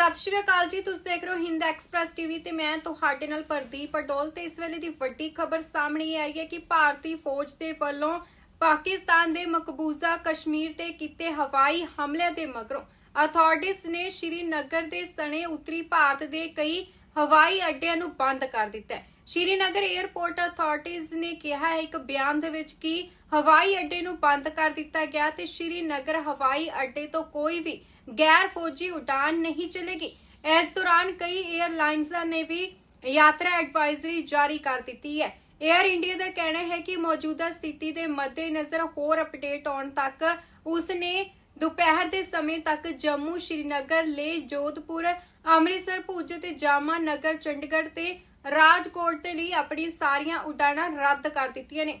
ਸਤਿ ਸ਼੍ਰੀ ਅਕਾਲ ਜੀ, ਤੁਸੀਂ ਦੇਖ ਰਹੇ ਹੋ ਹਿੰਦ ਐਕਸਪ੍ਰੈਸ ਟੀਵੀ ਤੇ ਮੈਂ ਤੁਹਾਡੇ ਨਾਲ ਪ੍ਰਦੀਪ ਪਟੋਲ ਤੇ ਇਸ ਵੇਲੇ ਦੀ ਵੱਡੀ ਖਬਰ ਸਾਹਮਣੇ ਆ ਰਹੀ ਹੈ ਕਿ ਭਾਰਤੀ ਫੌਜ ਦੇ ਵੱਲੋਂ ਪਾਕਿਸਤਾਨ ਦੇ ਮਕਬੂਜ਼ਾ ਕਸ਼ਮੀਰ ਤੇ ਕੀਤੇ ਹਵਾਈ ਹਮਲਿਆਂ ਦੇ ਮਗਰੋਂ ਅਥਾਰਟੀਜ਼ ਨੇ ਸ਼੍ਰੀਨਗਰ ਦੇ ਸਣੇ ਉੱਤਰੀ ਭਾਰਤ ਦੇ ਕਈ ਹਵਾਈ ਅੱਡਿਆਂ ਨੂੰ ਬੰਦ ਕਰ ਦਿੱਤਾ ਹੈ। ਸ਼੍ਰੀਨਗਰ 에ਅਰਪੋਰਟ ਅਥਾਰਟੀਜ਼ ਨੇ ਕਿਹਾ ਹੈ ਇੱਕ ਬਿਆਨ ਦੇ ਵਿੱਚ ਕਿ ਹਵਾਈ ਅੱਡੇ ਨੂੰ ਬੰਦ ਕਰ ਦਿੱਤਾ ਗਿਆ ਤੇ ਸ਼੍ਰੀਨਗਰ ਹਵਾਈ ਅੱਡੇ ਤੋਂ ਕੋਈ ਵੀ ਗੈਰ ਫੌਜੀ ਉਡਾਨ ਨਹੀਂ ਚਲੇਗੀ। ਇਸ ਦੌਰਾਨ ਕਈ 에ਅਰਲਾਈਨਸਾਂ ਨੇ ਵੀ ਯਾਤਰਾ ਐਡਵਾਈਜ਼ਰੀ ਜਾਰੀ ਕਰ ਦਿੱਤੀ ਹੈ। 에ਅਰ ਇੰਡੀਆ ਦਾ ਕਹਿਣਾ ਹੈ ਕਿ ਮੌਜੂਦਾ ਸਥਿਤੀ ਦੇ ਮੱਦੇ ਨਜ਼ਰ ਹੋਰ ਅਪਡੇਟ ਆਉਣ ਤੱਕ ਉਸ ਨੇ ਦੁਪਹਿਰ ਦੇ ਸਮੇਂ ਤੱਕ ਜੰਮੂ ਸ਼੍ਰੀਨਗਰ ਲੇ ਜੋਧਪੁਰ, ਅੰਮ੍ਰਿਤਸਰ, ਭੁਜ ਤੇ ਜਾਮਾ ਨਗਰ, ਚੰਡੀਗੜ੍ਹ ਤੇ ਰਾਜਕੋਟ ਦੇ ਲਈ ਆਪਣੀ ਸਾਰੀਆਂ ਉਡਾਣਾਂ ਰੱਦ ਕਰ ਦਿੱਤੀਆਂ ਨੇ।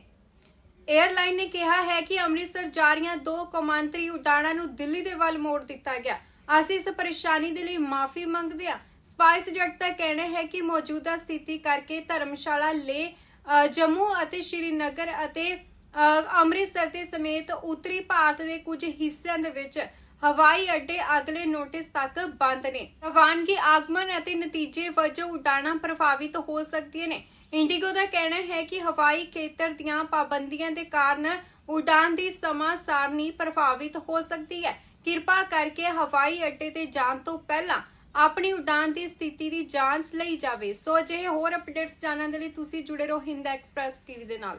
에ਅਰਲਾਈਨ ਨੇ ਕਿਹਾ ਹੈ ਕਿ ਅੰਮ੍ਰਿਤਸਰ ਜਾ ਰਹੀਆਂ ਦੋ ਕੌਮਾਂਤਰੀ ਉਡਾਣਾਂ ਨੂੰ ਦਿੱਲੀ ਦੇ ਵੱਲ ਮੋੜ ਦਿੱਤਾ ਗਿਆ। ਅਸੀਂ ਇਸ ਪਰੇਸ਼ਾਨੀ ਦੇ ਲਈ ਮਾਫੀ ਮੰਗਦੇ ਹਾਂ। ਸਪਾਈਸ ਜੱਟ ਦਾ ਕਹਿਣਾ ਹੈ ਕਿ ਮੌਜੂਦਾ ਸਥਿਤੀ ਕਰਕੇ ਧਰਮਸ਼ਾਲਾ ਲੇ ਜੰਮੂ ਅਤੇ ਸ਼੍ਰੀਨਗਰ ਅਤੇ ਅ, ਅੰਮ੍ਰਿਤਸਰ ਦੇ ਸਮੇਤ ਉੱਤਰੀ ਭਾਰਤ ਦੇ ਕੁਝ ਹਿੱਸਿਆਂ ਦੇ ਵਿੱਚ ਹਵਾਈ ਅੱਡੇ ਅਗਲੇ ਨੋਟਿਸ ਤੱਕ ਬੰਦ ਨੇ। ਰਵਾਨਗੀ ਆਗਮਨ ਅਤੇ ਨਤੀਜੇ ਵਜੋਂ ਉਡਾਣਾਂ ਪ੍ਰਭਾਵਿਤ ਹੋ ਸਕਦੀਆਂ ਨੇ। ਇੰਡੀਗੋ ਦਾ ਕਹਿਣਾ ਹੈ ਕਿ ਹਵਾਈ ਖੇਤਰ ਦੀਆਂ ਪਾਬੰਦੀਆਂ ਦੇ ਕਾਰਨ ਉਡਾਨ ਦੀ ਸਮਾਂ ਸਾਰਣੀ ਪ੍ਰਭਾਵਿਤ ਹੋ ਸਕਦੀ ਹੈ। ਕਿਰਪਾ ਕਰਕੇ ਹਵਾਈ ਅੱਡੇ ਤੇ ਜਾਣ ਤੋਂ ਪਹਿਲਾਂ ਆਪਣੀ ਉਡਾਨ ਦੀ ਸਥਿਤੀ ਦੀ ਜਾਂਚ ਲਈ ਜਾਵੇ। ਸੋ ਜੇ ਹੋਰ ਅਪਡੇਟਸ ਜਾਣਨ ਦੇ ਲਈ ਤੁਸੀਂ ਜੁੜੇ ਰਹੋ ਹਿੰਦ ਐਕਸਪ੍ਰੈਸ ਟੀਵੀ ਦੇ ਨਾਲ।